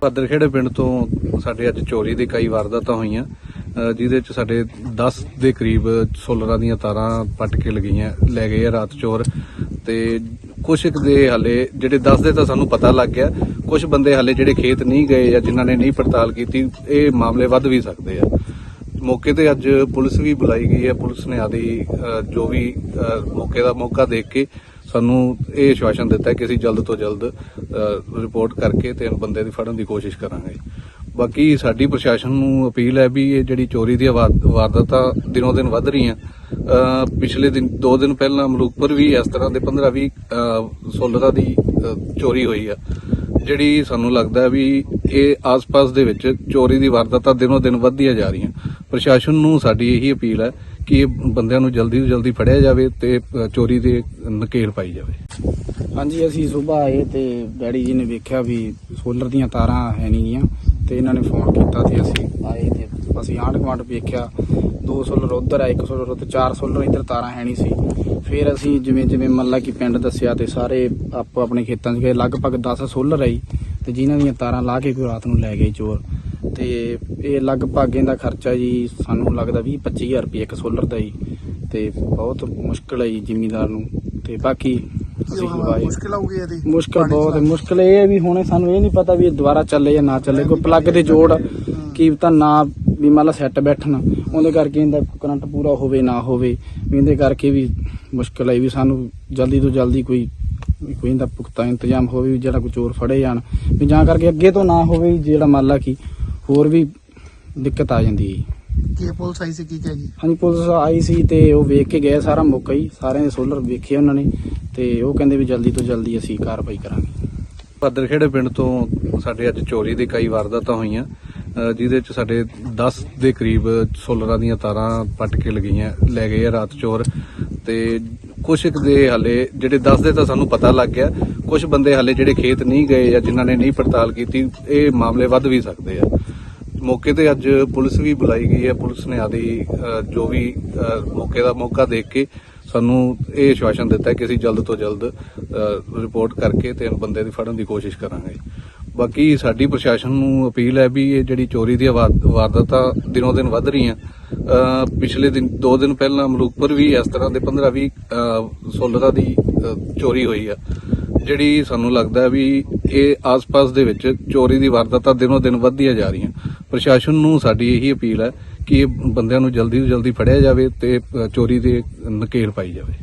ਭਾਦਰਖੇੜੇ ਪਿੰਡ ਤੋਂ ਸਾਡੇ ਅੱਜ ਚੋਰੀ ਦੀ ਕਈ ਵਾਰਦਾਤਾਂ ਹੋਈਆਂ ਜਿਹਦੇ ਚ ਸਾਡੇ 10 ਦੇ ਕਰੀਬ ਸੋਲਰਾਂ ਦੀਆਂ ਤਾਰਾਂ ਪੱਟ ਕੇ ਲਗੀਆਂ, ਲੈ ਗਏ ਆ ਰਾਤ ਚੋਰ। ਤੇ ਕੁਛ ਕੁ ਦੇ ਹਲੇ ਜਿਹੜੇ 10 ਦੇ ਤਾਂ ਸਾਨੂੰ ਪਤਾ ਲੱਗ ਗਿਆ ਕੁਝ ਬੰਦੇ ਹਲੇ ਜਿਹੜੇ ਖੇਤ ਨਹੀਂ ਗਏ ਜਾਂ ਜਿਨ੍ਹਾਂ ਨੇ ਨਹੀਂ ਪੜਤਾਲ ਕੀਤੀ, ਇਹ ਮਾਮਲੇ ਵੱਧ ਵੀ ਸਕਦੇ ਆ। ਮੌਕੇ ਤੇ ਅੱਜ ਪੁਲਿਸ ਵੀ ਬੁਲਾਈ ਗਈ ਹੈ। ਪੁਲਿਸ ਨੇ ਆਦੀ ਜੋ ਵੀ ਮੌਕੇ ਦਾ ਮੌਕਾ ਦੇਖ ਕੇ ਸਾਨੂੰ ਇਹ ਆਸ਼ਵਾਸਨ ਦਿੱਤਾ ਕਿ ਅਸੀਂ ਜਲਦ ਤੋਂ ਜਲਦ ਰਿਪੋਰਟ ਕਰਕੇ ਤੇ ਬੰਦੇ ਦੀ ਫੜਨ ਦੀ ਕੋਸ਼ਿਸ਼ ਕਰਾਂਗੇ। ਬਾਕੀ ਸਾਡੀ ਪ੍ਰਸ਼ਾਸਨ ਨੂੰ ਅਪੀਲ ਹੈ ਵੀ ਇਹ ਜਿਹੜੀ ਚੋਰੀ ਦੀ ਵਾਰ- ਵਾਰਦਾਤਾਂ ਦਿਨੋਂ ਦਿਨ ਵੱਧ ਰਹੀਆਂ ਪਿਛਲੇ ਦਿਨ 2 ਦਿਨ ਪਹਿਲਾਂ ਮਲੂਕਪੁਰ ਵੀ ਇਸ ਤਰ੍ਹਾਂ ਦੇ 15 20 ਸੋਲਰਾਂ ਦੀ ਚੋਰੀ ਹੋਈ ਆ। ਜਿਹੜੀ ਸਾਨੂੰ ਲੱਗਦਾ ਵੀ ਇਹ ਆਸ-ਪਾਸ ਦੇ ਵਿੱਚ ਚੋਰੀ ਦੀ ਵਾਰਦਾਤਾਂ ਦਿਨੋਂ ਦਿਨ ਵੱਧਦੀਆਂ ਜਾ ਰਹੀਆਂ। ਪ੍ਰਸ਼ਾਸਨ ਨੂੰ ਸਾਡੀ ਇਹੀ ਅਪੀਲ ਹੈ ਕਿ ਇਹ ਬੰਦਿਆਂ ਨੂੰ ਜਲਦੀ ਤੋਂ ਜਲਦੀ ਫੜਿਆ ਜਾਵੇ ਤੇ ਚੋਰੀ ਦੇ ਨਕੇਲ ਪਾਈ ਜਾਵੇ। ਹਾਂਜੀ, ਅਸੀਂ ਸਵੇਰ ਆਏ ਤੇ ਡੈਡੀ ਜੀ ਨੇ ਵੇਖਿਆ ਵੀ ਸੋਲਰ ਦੀਆਂ ਤਾਰਾਂ ਹੈ ਨਹੀਂ ਗੀਆਂ ਤੇ ਇਹਨਾਂ ਨੇ ਫੋਨ ਕੀਤਾ ਤੇ ਅਸੀਂ ਆਏ ਤੇ ਅਸੀਂ ਆਂਢ ਗੁਆਂਢ ਵੇਖਿਆ। ਦੋ ਸੋਲਰ ਉਧਰ ਆ, ਇੱਕ ਸੋਲਰ ਉੱਧਰ, ਚਾਰ ਸੋਲਰ ਇੱਧਰ ਤਾਰਾਂ ਹੈ ਨਹੀਂ ਸੀ। ਫਿਰ ਅਸੀਂ ਜਿਵੇਂ ਜਿਵੇਂ ਮੱਲਾ ਕੀ ਪਿੰਡ ਦੱਸਿਆ ਤੇ ਸਾਰੇ ਆਪੋ ਆਪਣੇ ਖੇਤਾਂ 'ਚ ਗਏ ਲਗਭਗ 10 ਸੋਲਰ ਆਈ ਤੇ ਜਿਨ੍ਹਾਂ ਦੀਆਂ ਤਾਰਾਂ ਲਾ ਕੇ ਕੋਈ ਰਾਤ ਨੂੰ ਲੈ ਗਏ ਚੋਰ। ਤੇ ਇਹ ਲਗਭਗ ਇਹਦਾ ਖਰਚਾ ਜੀ ਸਾਨੂੰ ਲੱਗਦਾ 20 25000 ਰੁਪਏ ਇੱਕ ਸੋਲਰ ਦਾ ਹੀ ਤੇ ਬਹੁਤ ਮੁਸ਼ਕਲ ਹੈ ਜੀ ਜ਼ਿਮੀਂਦਾਰ ਨੂੰ। ਤੇ ਬਾਕੀ ਅਸੀਂ ਲਵਾਏ ਮੁਸ਼ਕਿਲ ਆਊਗੀ ਇਹਦੀ ਮੁਸ਼ਕਲ ਬਹੁਤ ਹੈ। ਮੁਸ਼ਕਲ ਇਹ ਹੈ ਵੀ ਹੁਣੇ ਸਾਨੂੰ ਇਹ ਨਹੀਂ ਪਤਾ ਵੀ ਇਹ ਦੁਬਾਰਾ ਚੱਲੇ ਜਾਂ ਨਾ ਚੱਲੇ ਕੋਈ ਪਲੱਗ ਦੇ ਜੋੜ ਕੀ ਤਾਂ ਨਾ ਵੀ ਮੰਨ ਲਾ ਸੈੱਟ ਬੈਠਣ ਉਹਦੇ ਕਰਕੇ ਇਹਦਾ ਕਰੰਟ ਪੂਰਾ ਹੋਵੇ ਨਾ ਹੋਵੇ ਵੀ ਇਹਦੇ ਕਰਕੇ ਵੀ ਮੁਸ਼ਕਲ ਹੈ ਵੀ ਸਾਨੂੰ ਜਲਦੀ ਤੋਂ ਜਲਦੀ ਕੋਈ ਵੀ ਕੋਈ ਇਹਦਾ ਪੁਖਤਾ ਇੰਤਜ਼ਾਮ ਹੋਵੇ ਵੀ ਜਿਹੜਾ ਕੋਈ ਚੋਰ ਫੜੇ ਜਾਣ ਵੀ ਜਾਂ ਕਰਕੇ ਅੱਗੇ ਤੋਂ ਨਾ ਹੋਵੇ ਜਿਹੜਾ ਮੰਨ ਲਾ ਕਿ ਹੋਰ ਵੀ ਦਿੱਕਤ ਆ ਜਾਂਦੀ ਹੈ ਕੀ ਪੁਲਿਸ ਆਈ ਸੀ ਕੀ ਕਹੇਗੀ ਹਾਂਜੀ ਪੁਲਿਸ ਆਈ ਸੀ ਤੇ ਉਹ ਵੇਖ ਕੇ ਗਏ ਸਾਰਾ ਮੌਕਾ ਹੀ ਸਾਰਿਆਂ ਦੇ ਸੋਲਰ ਵੇਖੇ ਉਹਨਾਂ ਨੇ ਤੇ ਉਹ ਕਹਿੰਦੇ ਵੀ ਜਲਦੀ ਤੋਂ ਜਲਦੀ ਅਸੀਂ ਕਾਰਵਾਈ ਕਰਾਂਗੇ। ਭਾਦਰਖੇੜੇ ਪਿੰਡ ਤੋਂ ਸਾਡੇ ਅੱਜ ਚੋਰੀ ਦੀ ਕਈ ਵਾਰਦਾਤਾਂ ਹੋਈਆਂ। ਜਿਹਦੇ ਚ ਸਾਡੇ 10 ਦੇ ਕਰੀਬ ਸੋਲਰਾਂ ਦੀਆਂ ਤਾਰਾਂ ਪੱਟ ਕੇ ਲਗੀਆਂ, ਲੈ ਗਏ ਆ ਰਾਤ ਚੋਰ। ਤੇ ਕੁਛ ਦੇ ਹਲੇ ਜਿਹੜੇ 10 ਦੇ ਤਾਂ ਸਾਨੂੰ ਪਤਾ ਲੱਗ ਗਿਆ ਕੁਝ ਬੰਦੇ ਹਲੇ ਜਿਹੜੇ ਖੇਤ ਨਹੀਂ ਗਏ ਜਾਂ ਜਿਨ੍ਹਾਂ ਨੇ ਨਹੀਂ ਪੜਤਾਲ ਕੀਤੀ, ਇਹ ਮਾਮਲੇ ਵੱਧ ਵੀ ਸਕਦੇ ਆ। ਮੌਕੇ ਤੇ ਅੱਜ ਪੁਲਿਸ ਵੀ ਬੁਲਾਈ ਗਈ ਹੈ। ਪੁਲਿਸ ਨੇ ਆਦੀ ਜੋ ਵੀ ਮੌਕੇ ਦਾ ਮੌਕਾ ਦੇਖ ਕੇ ਸਾਨੂੰ ਇਹ ਆਸ਼ਵਾਸਨ ਦਿੱਤਾ ਕਿ ਅਸੀਂ ਜਲਦ ਤੋਂ ਜਲਦ ਰਿਪੋਰਟ ਕਰਕੇ ਤੇ ਬੰਦੇ ਦੀ ਫੜਨ ਦੀ ਕੋਸ਼ਿਸ਼ ਕਰਾਂਗੇ। ਬਾਕੀ ਸਾਡੀ ਪ੍ਰਸ਼ਾਸਨ ਨੂੰ ਅਪੀਲ ਹੈ ਵੀ ਇਹ ਜਿਹੜੀ ਚੋਰੀ ਦੀਆਂ ਵਾਰਦਾਤਾਂ ਦਿਨੋਂ ਦਿਨ ਵੱਧ ਰਹੀਆਂ ਪਿਛਲੇ ਦਿਨ 2 ਦਿਨ ਪਹਿਲਾਂ ਮਲੂਕਪੁਰ ਵੀ ਇਸ ਤਰ੍ਹਾਂ ਦੇ 15 20 ਸੋਲਰਾਂ ਦੀ ਚੋਰੀ ਹੋਈ ਆ। ਜਿਹੜੀ ਸਾਨੂੰ ਲੱਗਦਾ ਵੀ ਇਹ ਆਸ-ਪਾਸ ਦੇ ਵਿੱਚ ਚੋਰੀ ਦੀ ਵਾਰਦਾਤਾਂ ਦਿਨੋਂ ਦਿਨ ਵੱਧਦੀਆਂ ਜਾ ਰਹੀਆਂ। ਪ੍ਰਸ਼ਾਸਨ ਨੂੰ ਸਾਡੀ ਇਹੀ ਅਪੀਲ ਹੈ ਕਿ ਇਹ ਬੰਦਿਆਂ ਨੂੰ ਜਲਦੀ ਤੋਂ ਜਲਦੀ ਫੜਿਆ ਜਾਵੇ ਤੇ ਚੋਰੀ ਦੇ ਨਕੇਲ ਪਾਈ ਜਾਵੇ।